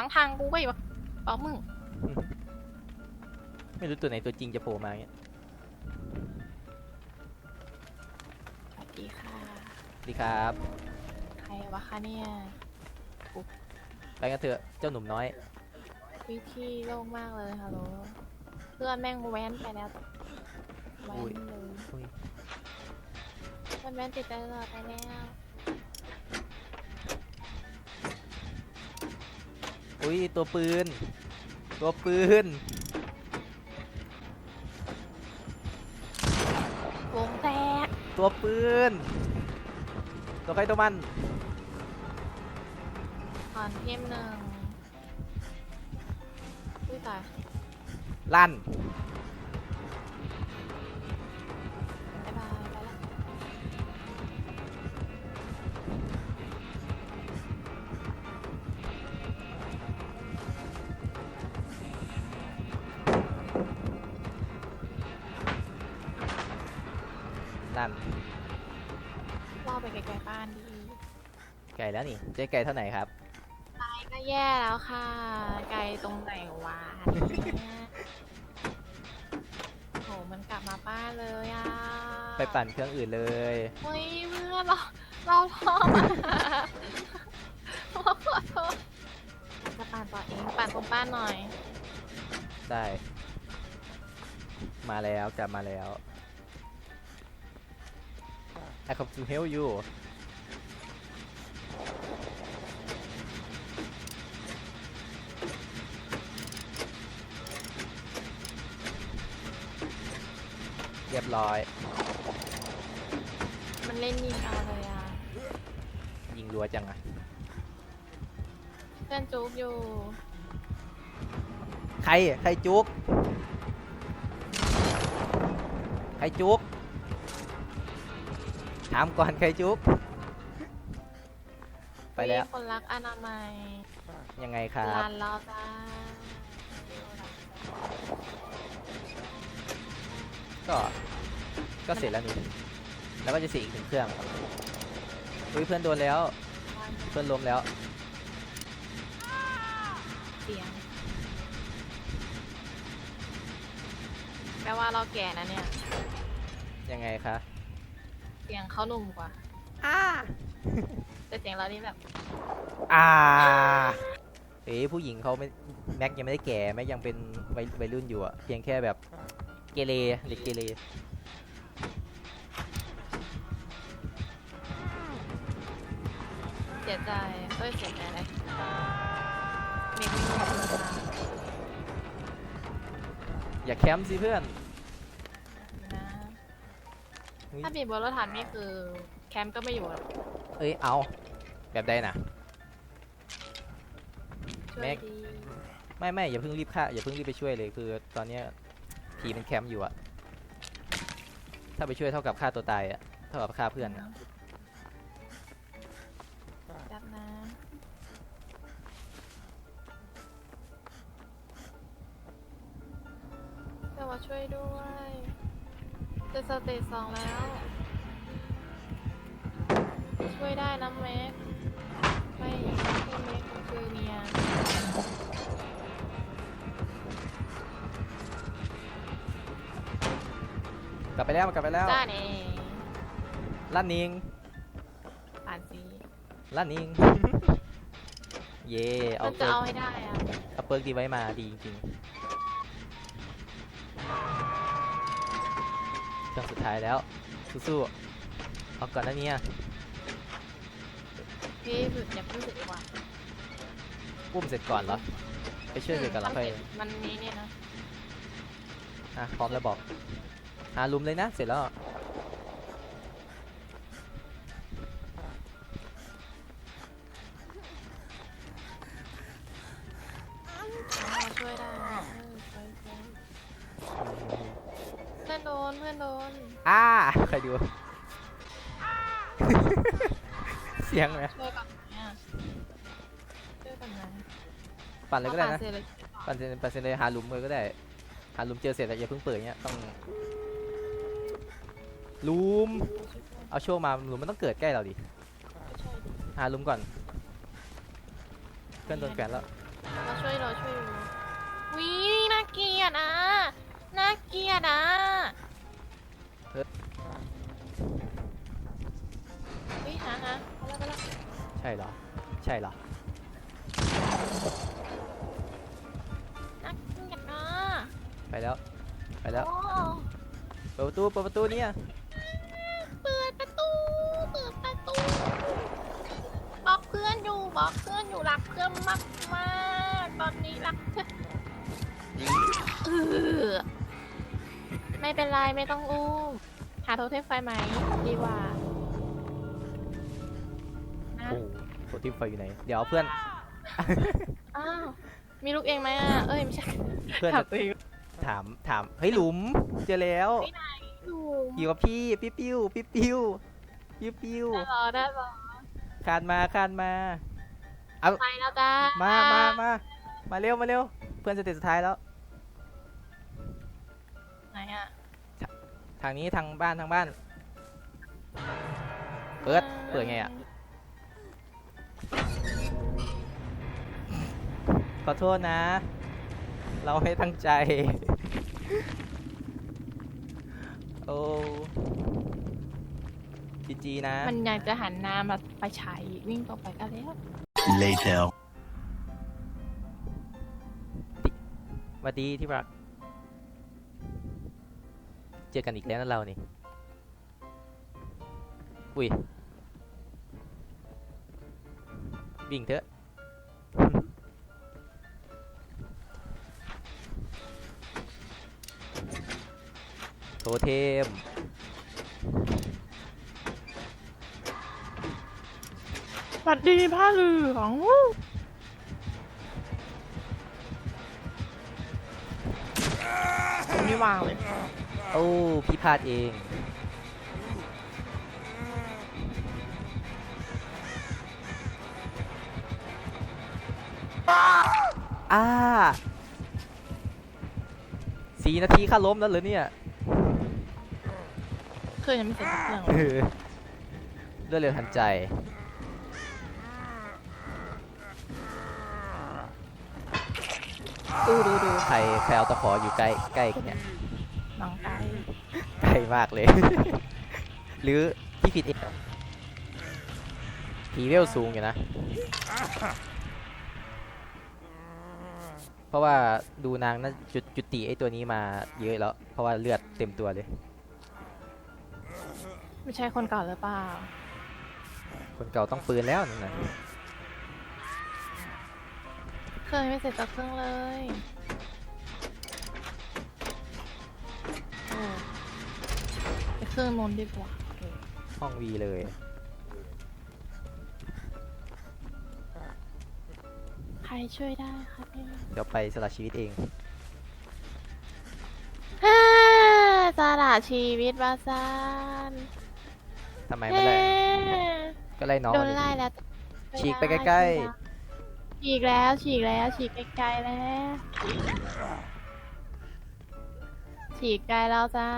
ฟังทางกูไปวะเปล่ามึง ไม่รู้ตัวไหนตัวจริงจะโผล่มาเงี้ยสวัสดีค่ะดีครับ ใครวะคะเนี่ยไปกันเถอะ เจ้าหนุ่มน้อย วิธีโล่งมากเลยฮัลโหล เพื่อนแม่งแว้นไปแล้ว แว้อุ้ยนเลยอุ้ยเพื่อนแว้นติดตลอดไปแล้ว อุ้ยตัวปืน ตัวปืน วงแตกตัวปืน ตัวใครตัวมันถอนเทมหนึ่งอุ้ยตายลั่น ลั่นล่อไปไกลๆบ้านดีไก่แล้วนี่เจ๊ไก่เท่าไหร่ครับไปก็แย่แล้วค่ะ ไกลตรงไหนวะเนี่ยโหมันกลับมาบ้านเลยอะไปปั่นเครื่องอื่นเลย เฮ้ยเพื่อนเราเราท้อมาเราขอโทษจะปั่นต่อเองปั่นตรงบ้านหน่อย ได้ มาแล้วกลับมาแล้ว I come to help you เรียบร้อย มันเล่นยิงเอาเลยอะยิงรัวจังอะเพื่อนจุกอยู่ ใคร ใครจุก ใครจุกถามก่อนใครจุกไปแล้วมีคนรักอนามัยยังไงครับลานเราจ้าก็ก็เสร็จแล้วนี่แล้วก็จะเสียอีกหนึ่งเครื่องอุ้ยเพื่อนโดนแล้ว เพื่อนล้มแล้วเสียงแปลว่าเราแก่นะเนี่ยยังไงคะ เสียงเขาหนุ่มกว่า อ่าแต่เสียงเรานี่แบบอ่าเอ้ยผู้หญิงเขาไม่แม็กยังไม่ได้แก่แม็กยังเป็นวัยวัยรุ่นอยู่อะเพียงแค่แบบเกเรเด็กเกเรเสียใจเอ้ยเสียใจอะไรเมกไม่รู้อย่าแคมป์สิเพื่อนนะอุ๊ย ถ้าบีบบนรถถังนี่คือแคมป์ก็ไม่อยู่หรอกเอ้ยเอาแบบใดนะ ช่วแม็ยก ดีไม่ไม่อย่าเพิ่งรีบฆ่าอย่าเพิ่งรีบไปช่วยเลยคือตอนเนี้ยผีมันแคมป์อยู่อะถ้าไปช่วยเท่ากับฆ่าตัวตายอะเท่ากับฆ่าเพื่อนอะจับนะเดี๋ยวมาช่วยด้วย จะสเตจสองแล้ว ช่วยได้นะแม็กไม่ไม่แม็กคือเนียกลับไปแล้วกลับไปแล้วจ้าเองลั่นนิงผ่านสีลั่นนิง เย่เอามันจะเปิร์กเอาให้ได้อะเอาเปิร์กดีไว้มาดีจริงๆ รื่องสุดท้ายแล้ว สู้ๆเอาก่อนนะเนี่ยพี่ฝึกอย่าเพิ่งฝึกดีกว่าปุ้มเสร็จก่อนเหรอ ไปช่วยเสร็จก่อนแล้วค่อยมันนี้เนี่ยนะ อะพร้อมแล้วบอกหาลุมเลยนะ เสร็จแล้ว เพื่อนโดนเพื่อนโดนอ่าใครดู เสียงไหมช่วยก่อนเนี่ยช่วยก่อนนะปั่นเลยก็ได้นะ อาปาเสร็จเลยปั่นเสร็จปั่นเสร็จเลยหาหลุมเลยก็ได้ หาหลุมเจอเสร็จแล้วอย่าเพิ่งเปิดเงี้ยต้องหลุมเอาโชว์มาหลุมมันต้องเกิดใกล้เราดิช่วยดิหาหลุมก่อนเพื่อนโดนแขวนแล้วเราช่วยเราช่วยอยู่วิน่าเกลียดอะน่าเกลียดอะ วิหาหาเอาละเอาละใช่เหรอ ใช่เหรอน่าเกลียดอะไปแล้ว ไปแล้ว โอ้เปิดประตู เปิดประตูเนี่ย เปิดประตู เปิดประตูบอกเพื่อนอยู่บอกเพื่อนอยู่รักเพื่อนมากมากๆตอนนี้รักเพื่อนเออ ไม่เป็นไรไม่ต้องอุ้ม หาโทรเทมไฟไหม ดีกว่า นะ โอ้โหตัวทีมไฟอยู่ไหน เดี๋ยวเพื่อน อ้าว มีลูกเองไหมอะ เอ้ย ไม่ใช่เพื่อน ถามจะตัวเองถาม ถาม เฮ้ยหลุม เจอแล้ว อยู่อยู่กับพี่ ปิ้วปิ้วปิ้วปิ้วปิ้วปิ้วได้รอได้รอคานมาคานมา ไปแล้วจ้ามา มา มา มาเร็ว มาเร็ว เพื่อนสเตจสุดท้ายแล้ว ไหนอะทางนี้ทางบ้านทางบ้าน เปิดเปิดไงอะขอโทษนะ เราไม่ตั้งใจ โอ้จีจีนะ มันอยากจะหันหน้ามาไปใช้วิ่งต่อไปก็แล้ว Later. สวัสดีที่รัก เจอกันอีกแล้วนะเรานี่ อุ้ย วิ่งเถอะ โทเทม สวัสดีผ้าเหลืองไม่วางเลย โอ้พี่พลาดเองอ่าสี่นาทีค่าล้มแล้วเหรอเนี่ยเครื่องยังไม่เสร็จสักเครื่องเออรวดเร็วทันใจดูดูดูใครใครเอาตะขออยู่ใกล้ใกล้กันเนี่ย น้องไก่ใกล้มากเลย หรือพี่ผิดเองผีเวลสูงอยู่นะ เพราะว่าดูนางน่าจุดจุติไอตัวนี้มาเยอะแล้ว เพราะว่าเลือดเต็มตัวเลย ไม่ใช่คนเก่าหรือเปล่า คนเก่าต้องปืนแล้วนั่นนะเครื่องยังไม่เสร็จสักเครื่องเลย ไปเครื่องนนดีกว่าเออห้องวีเลย ใครช่วยได้ครับเนี่ยเดี๋ยวไปสละชีวิตเอง ฮ่าสละชีวิตวาซานทำไมเฮ้ไม่ไล่ก็ไล่น้องโดมานดิ ไล่แล้วฉีกไปใกล้ๆ ฉีกแล้วฉีกแล้วฉีกไกลๆแล้ว ฉีกไกลแล้วจ้า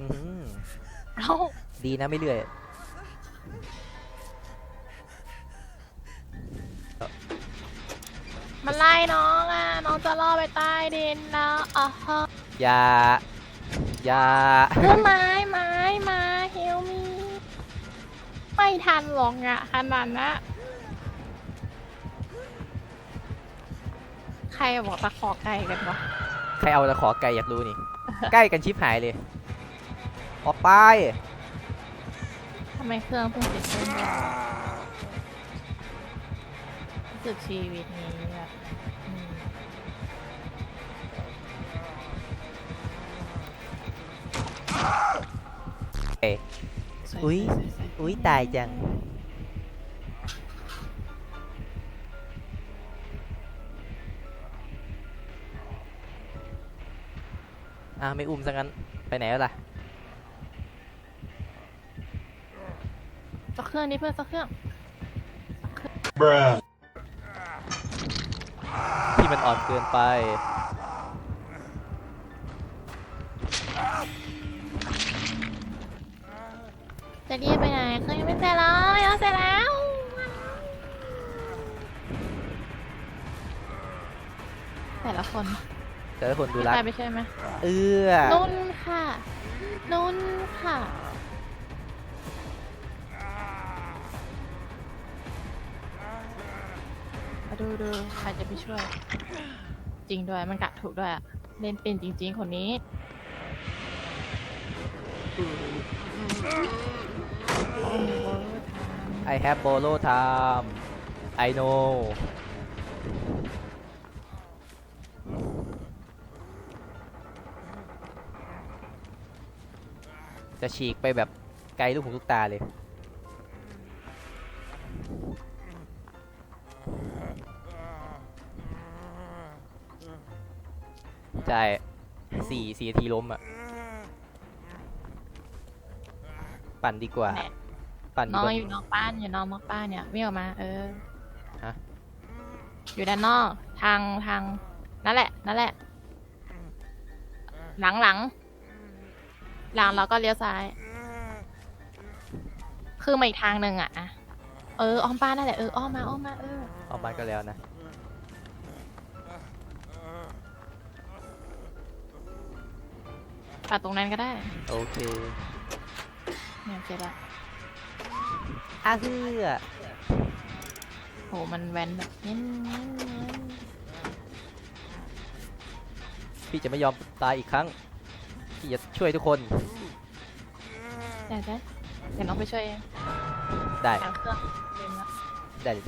อื้อหือเอ้าดีนะไม่เลื่อยมันไล่น้องอะ น้องจะล่อไปใต้ดินแล้วอะฮะอย่าอย่าเพื่อไม้ไม้มาเฮลมี ไม่ทันหรอกอะขนาดนะ ใครบอกตะขอไกลกันวะใครเอาตะขอไก่อยากรู้นี่ ใกล้กันชิบหายเลย ออกไปทำไมเครื่องเพิ่งติดขึ้นเลยรู้สึกชีวิตนี้แบบอืมเอ๊ะสวอุ๊ยสวสวอุ๊ยตายจัง อ่าไม่อุ้มซะงั้น ไปไหนแล้วล่ะ สักเครื่องนี้เพื่อนสักเครื่อง Bruh. ที่มันอ่อนเกินไป จะรีบไปไหนเครื่องยังไม่เสร็จเลยยังเสร็จแล้ว แต่ละคน แต่ละคนดูไม่รัก ตายไปใช่วยไหมเอื้อนุ่นค่ะ นุ่นค่ะมาดูดูใครจะไปช่วย จริงด้วย มันกัดถูกด้วยอะเล่นเป็นจริง ๆ คนนี้ไอแฮปโบโลไทม์ไอโน จะฉีกไปแบบไกลลูกหูลูกตาเลย ใช่สี่สี่นาทีล้มอะ ปั่นดีกว่า แหม่ ปั่นดีน้อกงว่า อยู่นอกบ้านอยู่นอกมอกบ้านเนี่ยวิ่งออกมา เออฮะ อยู่ด้านนอกทางทางนั่นแหละ นั่นแหละ หลังหลัง หลังแล้วก็เลี้ยวซ้าย คือมาอีกทางหนึ่งอะอะเอออ้อมบ้านนั่นแหละเอออ้อมมาอ้อมมาเออ ออกบ้านก็แล้วนะ ปัดตรงนั้นก็ได้โอเคเนี่ยเสร็จละอาเฮือโหมันแว้นแบบเน้นเน้นเน้นพี่จะไม่ยอมตายอีกครั้ง พี่จะช่วยทุกคนได้ได้เดี๋ยวน้องไปช่วยเองได้ทางเครื่องลืมละได้เลย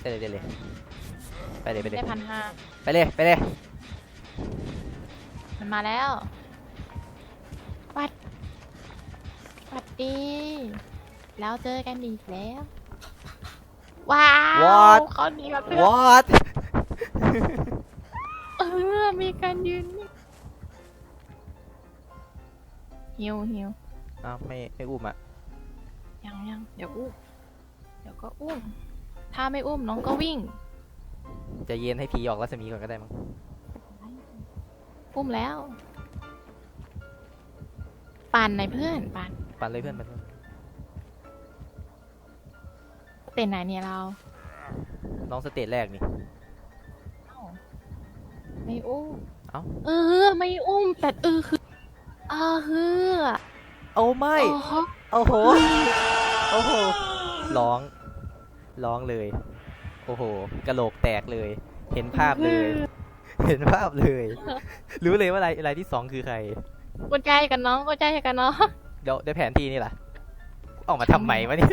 ได้เลยได้เลยได้เลยไปเลยไปเลยได้พันห้าไปเลยไปเลยมันมาแล้ววัดวัดดี แล้วเจอกันอีกแล้ว ว้าวเขาหนีกับเพื่อน what เออมีการยืน นี่หิวหิวอ้าวไม่ไม่อุ้มอะยังยังเดี๋ยวอุ้มเดี๋ยวก็อุ้ม ถ้าไม่อุ้มน้องก็วิ่งใจะเย็นให้ผีออกรัศมีก่อนก็ได้มั้งอุ้มแล้ว ปั่นในอยเพื่อนปั่นปั่นเลยเพื่อนมันเต้นไหนเนี่ยเรา น้องสเตจแรกนี่เอ้าไม่อุ้ม เอ้า เออ ไม่อุ้มแต่เออคือเออคือโอ้ไม่โอ้โหโอ้โหโอ้โหร้องร้องเลย โอ้โหกะโหลกแตกเลย เห็นภาพเลย เห็นภาพเลย รู้เลยว่าอะไรอะไรที่สองคือใครกดใจกันน้องกดใจกันน้องเดี๋ยวได้แผนที่นี่ล่ะออกมาทำใหม่วะเนี่ย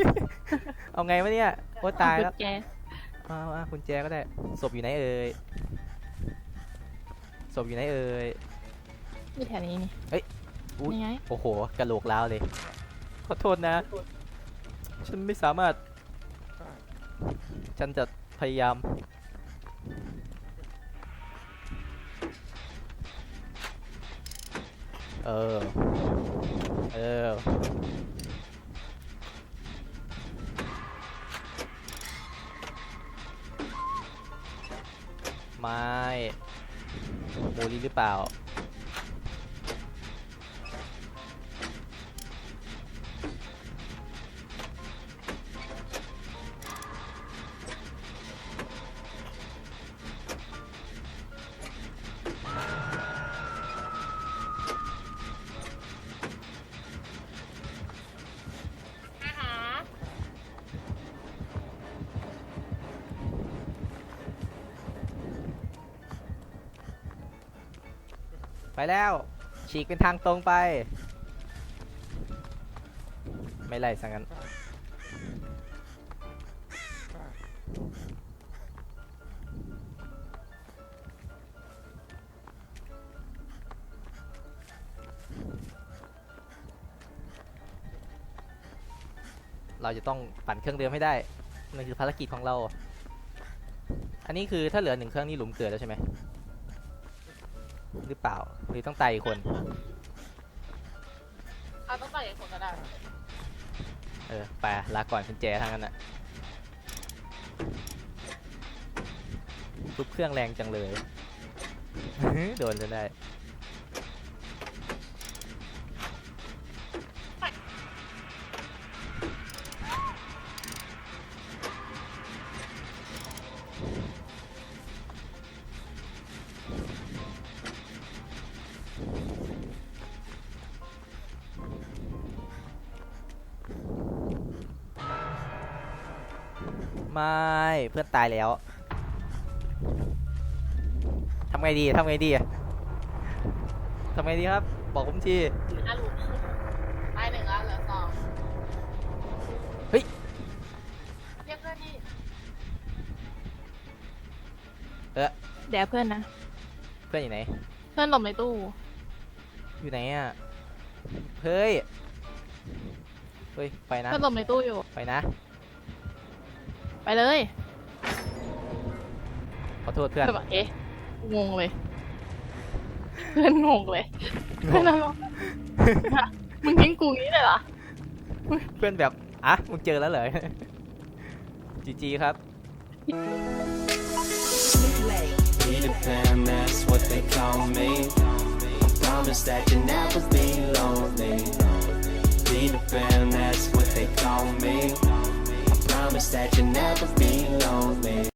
เอาไงวะเนี่ยโอ้ตายแล้วกุญแจเอาเอาคุณแจก็ได้ศพอยู่ไหนเอ่ยศพอยู่ไหนเอ่ยนี่แถวนี้นี่เอ้ย อุ๊ยนี่ไง โอ้โหกะโหลกล้าวเลย ขอโทษนะ ฉันไม่สามารถ ฉันจะพยายาม เออ เออ ไม่โมลีหรือเปล่า ไปแล้ว ฉีกเป็นทางตรงไป ไม่ไล่สังงั้นเราจะต้องปั่นเครื่องเดิมให้ได้นั่นคือภารกิจของเรา อันนี้คือถ้าเหลือหนึ่งเครื่องนี่หลุมเกิดแล้วใช่ไหม หรือเปล่า หรือต้องตายอีกคนเขาต้องไปกับคนก็ได้เออไปลาก่อนคุณแจทางนั้นน่ะทุบเครื่องแรงจังเลย โดนจนได้ เพื่อนตายแล้วทำไงดีทำไงดีทำไงดีครับ บอกผมทีอะหลุดตายหนึ่งแล้วเหลือสองเฮ้ยเรียกเพื่อนดิเออเดี๋ยวเพื่อนนะ เพื่อนอยู่ไหน เพื่อนหลบในตู้ อยู่ไหนอะเฮ้ยเฮ้ยไปนะเพื่อนหลบในตู้อยู่ไปนะ ไปเลยขอโทษเพื่อนเพื่อนบอกเอ๊ะงงเลย เพื่อนงงเลยเพื่อนอะไรวะฮะมึงทิ้งกูงี้เลยเหรอเพื่อนแบบอะมึงเจอแล้วเหรอจีจีครับ Peter Pan, that's what they call me. I promise that you'll never be lonely. Peter Pan, that's what they call me. Promise that you'll never be lonely.